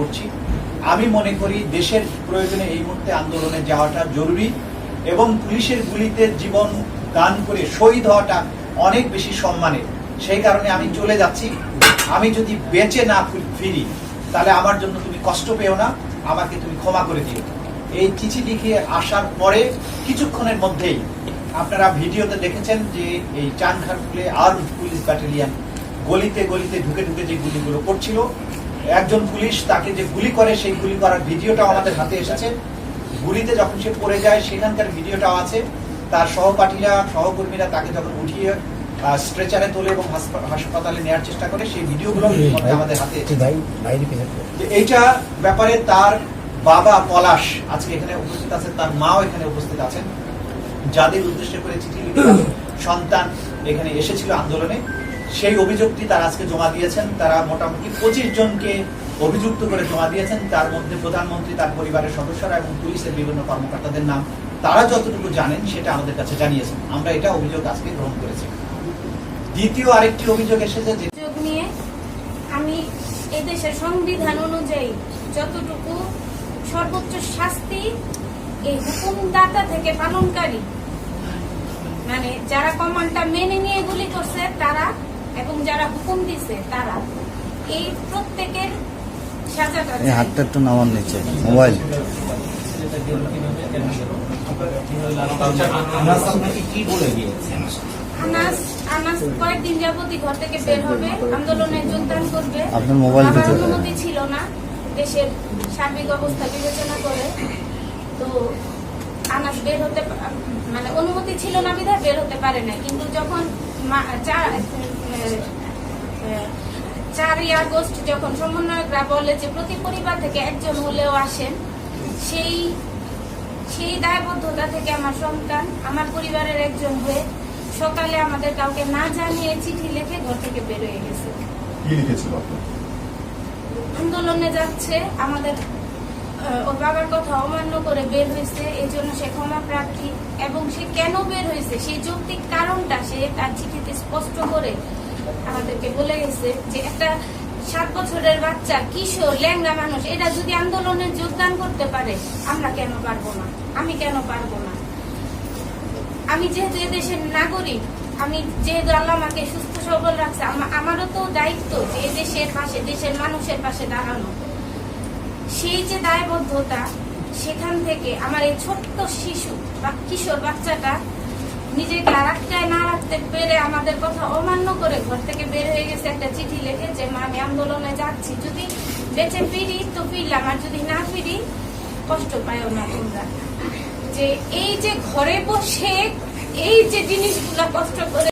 করছি। আমি মনে করি দেশের প্রয়োজনে এই মুহূর্তে আন্দোলনে যাওয়াটা জরুরি এবং পুলিশের গুলিতে জীবন দান করে শহীদ হওয়াটা অনেক বেশি সম্মানের। সেই কারণে আমি চলে যাচ্ছি। আমি যদি বেঁচে না ফিরি, তাহলে আমার জন্য তুমি কষ্ট পেও না, আমাকে তুমি ক্ষমা করে দিও। এই চিঠি লিখে আসার পরে কিছুক্ষণের মধ্যেই আপনারা ভিডিওতে দেখেছেন যে এই চানখারপুলে আর পুলিশ ব্যাটালিয়ান গলিতে গলিতে ঢুকে ঢুকে যে গুলিগুলো করছিল একজন পুলিশ তাকে যে গুলি করে সেই গুলি করার ভিডিওটাও আমাদের হাতে এসেছে। গুলিতে যখন সে পড়ে যায় সেখানকার ভিডিওটাও আছে। তার সহপাঠীরা সহকর্মীরা তাকে যখন উঠিয়ে স্ট্রেচারে তোলে এবং হাসপাতালে নেওয়ার চেষ্টা করে সেই ভিডিওগুলো আমাদের হাতে এইটা ব্যাপারে তার বাবা পলাশ আজকে এখানে উপস্থিত আছেন তার মাও এখানে উপস্থিত আছেন। যাদের উদ্দেশ্য করে চিঠি সন্তান এখানে এসেছিল আন্দোলনে। সেই অভিযোগটি তারা আজকে জমা দিয়েছেন। তারা মোটামুটি পঁচিশ জনকে অভিযুক্ত করে জমা দিয়েছেন। তার মধ্যে প্রধানমন্ত্রী, তার পরিবারের সদস্যরা এবং পুলিশের বিভিন্ন কর্মকর্তাদের নাম তারা যতটুকু জানেন সেটা আমাদের কাছে জানিয়েছেন। আমরা এটা অভিযোগ আজকে গ্রহণ করেছি। দ্বিতীয় আরেকটি অভিযোগ এসেছে যে নিয়ে আমি এদেশের সংবিধান অনুযায়ী যতটুকু সর্বোচ্চ শাস্তি এই হুকুমদাতা থেকে পালনকারী মানে যারা কমান্ডটা মেনে নিয়ে গুলি করছে, তারা এবং যারা হুকুম দিছে তারা এই প্রত্যেকের সাজাটা এই চাই। হাতটা একটু নামান নিচে মোবাইল আনাস আপনাকে কি বলে গিয়েছেন আনাস আনাস কয়েকদিন যাবতই ঘর থেকে বের হবে আন্দোলনে যোগদান করবে আপনার মোবাইল। অনুমতি ছিল না দেশের সার্বিক অবস্থা বিবেচনা করে তো আনাস বের হতে মানে অনুমতি ছিল না বিধায় বের হতে পারে না কিন্তু যখন চারই আগস্ট যখন সমন্বয়করা বলে যে প্রতি পরিবার থেকে একজন হলেও আসেন সেই সেই দায়বদ্ধতা থেকে আমার সন্তান আমার পরিবারের একজন হয়ে সকালে আমাদের কাউকে না জানিয়ে চিঠি লিখে ঘর থেকে বেরোয় গেছে। কি লিখেছিল আন্দোলনে যাচ্ছে আমাদের ওর বাবার কথা অমান্য করে বের হয়েছে, এই জন্য সে ক্ষমা প্রার্থী এবং সে কেন বের হয়েছে? সেই যৌক্তিক কারণটা সে তার চিঠিতে স্পষ্ট করে আমাদেরকে বলে গেছে যে একটা সাত বছরের বাচ্চা, কিশোর, ল্যাংড়া মানুষ এটা যদি আন্দোলনে যোগদান করতে পারে, আমরা কেন পারব না? আমি কেন পারব না? আমি যেহেতু এদেশের নাগরিক, আমি যেহেতু আল্লাহ আমাকে সুস্থ সবল রাখছে আমারও তো দায়িত্ব যে এই দেশের পাশে, দেশের মানুষের পাশে দাঁড়ানো। সেই যে দায়বদ্ধতা, সেখান থেকে আমার এই ছোট্ট শিশু বা কিশোর বাচ্চাটা নিজেকে আরাকটায় না রাখতে পেরে আমাদের কথা অমান্য করে ঘর থেকে বের হয়ে গেছে, একটা চিঠি লিখে যে মা, আমি আন্দোলনে যাচ্ছি, যদি বেঁচে ফিরি তো ফিরলাম, আর যদি না ফিরি, কষ্ট পাইও না তোমরা। যে এই যে ঘরে বসে, এই যে জিনিসগুলা কষ্ট করে